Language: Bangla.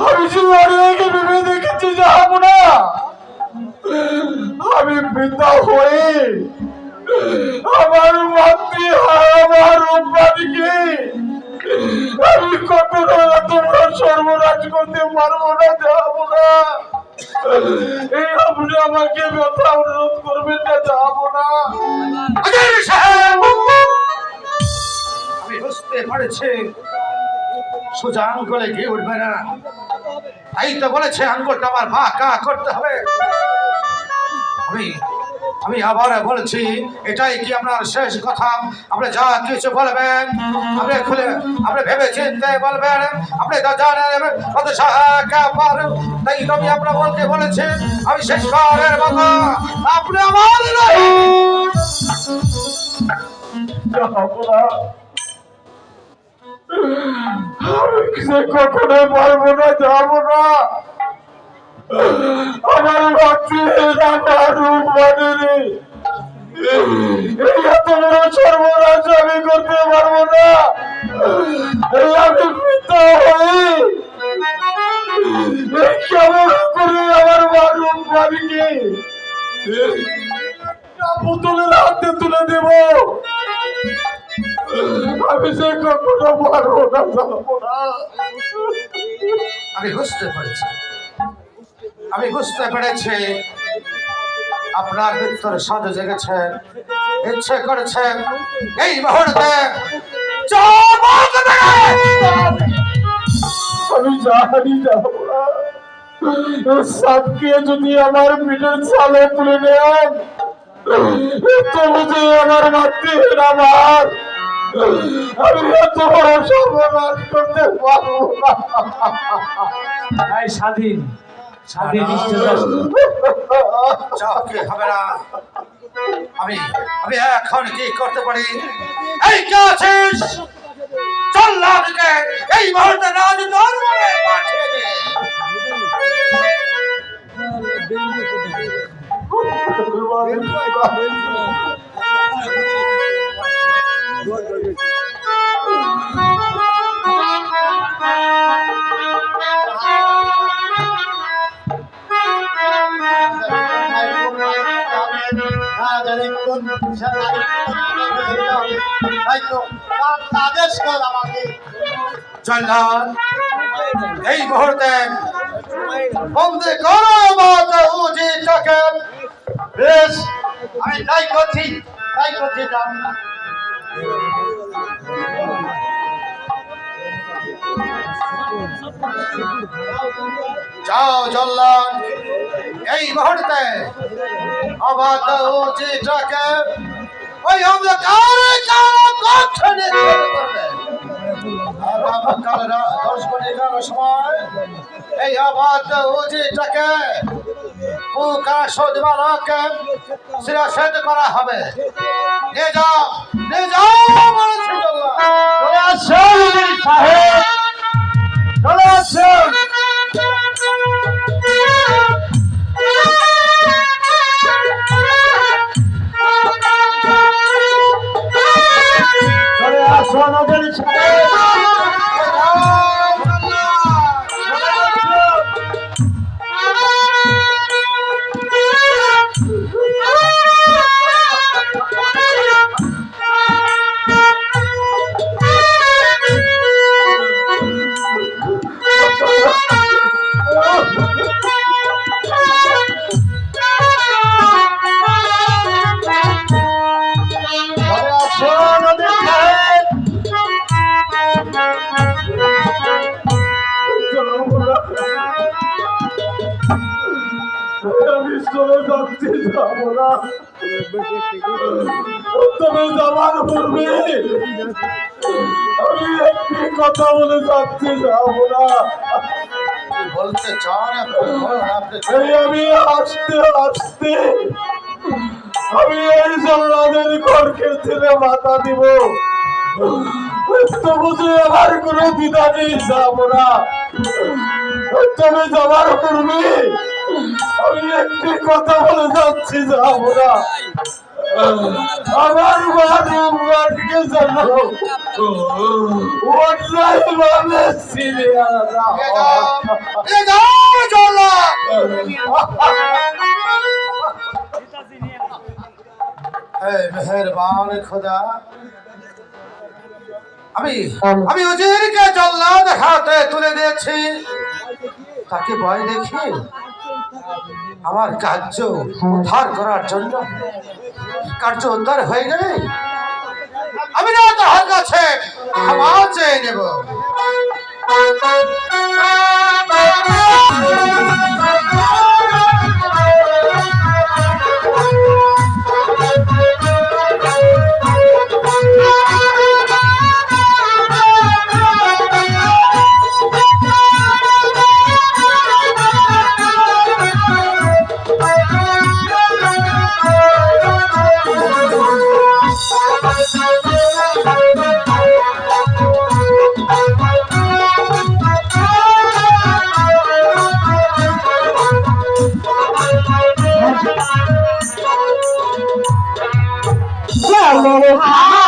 আমি অনেক ভেবে দেখেছি যাব না আমি পিতা হয়ে আমার মাতৃ আমার রূপবাদীকে আমি কখনো তোমরা সর্বনাশ করতে পারব না যাব না এই আপনি আমাকে ব্যথা অনুরোধ করবেন না যাব না পারছি সোজা আঙ্গুলে গিয়ে উঠবে না। তাই তো বলেছে, আঙ্গুলটা আমার কা করতে হবে। আমি আমি আবার বলছি, এটাই কি আপনার শেষ কথা? আপনি যা কিছু বলবেন, আপনি খুলে, আপনি ভেবে চিনতে বলবেন, আপনি তাই আমি আপনার বলতে বলেছি, আমি শেষবারের মতো আপনি আমার সে কখনো পারব না, যাব না। আমার ভাবছি আমার রূপ মানে এত আমি করতে পারব না। আমি পিতা হয়ে কেমন করে আমার মা রূপ মানিকে পুতুলের হাতে তুলে দেবো। আমি সে কখনো পারব না যাব না আমি বুঝতে পেরেছি। আমি বুঝতে পেরেছি। আপনার ভিতরে সাজে জেগেছে ইচ্ছে করেছেন এই মুহূর্তে আমি জানি যাব সাপকে যদি আমার পিঠের ছালে তুলে নেন তবু যে আমার মাতৃহীন আমার। আমি এত বড় সর্বনাশ করতে পারব না স্বাধীন স্বাধীন হবে না। আমি আমি এখন কি করতে পারি? এই কে আছিস? চল রাজকে এই মুহূর্তে রাজ দরবারে পাঠিয়ে দে। আদেশ কর আমাকে চল্লাদ এই মুহূর্তে বন্দে করো মাতা উজিটাকে বেশ, আমি তাই করছি তাই করছি যাও যাও এই মুহূর্তে অবাধ উজিটাকে ওই অন্ধকারে কালো কক্ষে নিক্ষেপ করবে? দশ কোটি এগারো সময় এই অবাধ উজিটাকে প্রকাশ বালকে শিরাশেদ করা হবে? নিয়ে যাও নিয়ে যাও। চলে সাহেব চলে আসুন আমি চলে যাচ্ছি যাব না। তবে যাবার পূর্বে আমি একটি কথা বলে যাচ্ছি যাব না। বলতে চান এই আমি আসতে আসতে আমি এই জল্লাদের ঘরকে ছেলে মাথা দিব। তবু যে আমার কোনো দ্বিধা নেই যাব না। তবে যাবার পূর্বে আমি একটি কথা বলে যাচ্ছি যাব না চলো মেহেরবান খোদা আমি আমি উজিরকে জল্লাদ হাতে তুলে দিয়েছি। তাকে ভয় দেখি আমার কার্য উদ্ধার করার জন্য কার্য উদ্ধার হয়ে গেলে আমি না তাহার কাছে আমার চেয়ে নেব। চলো হাত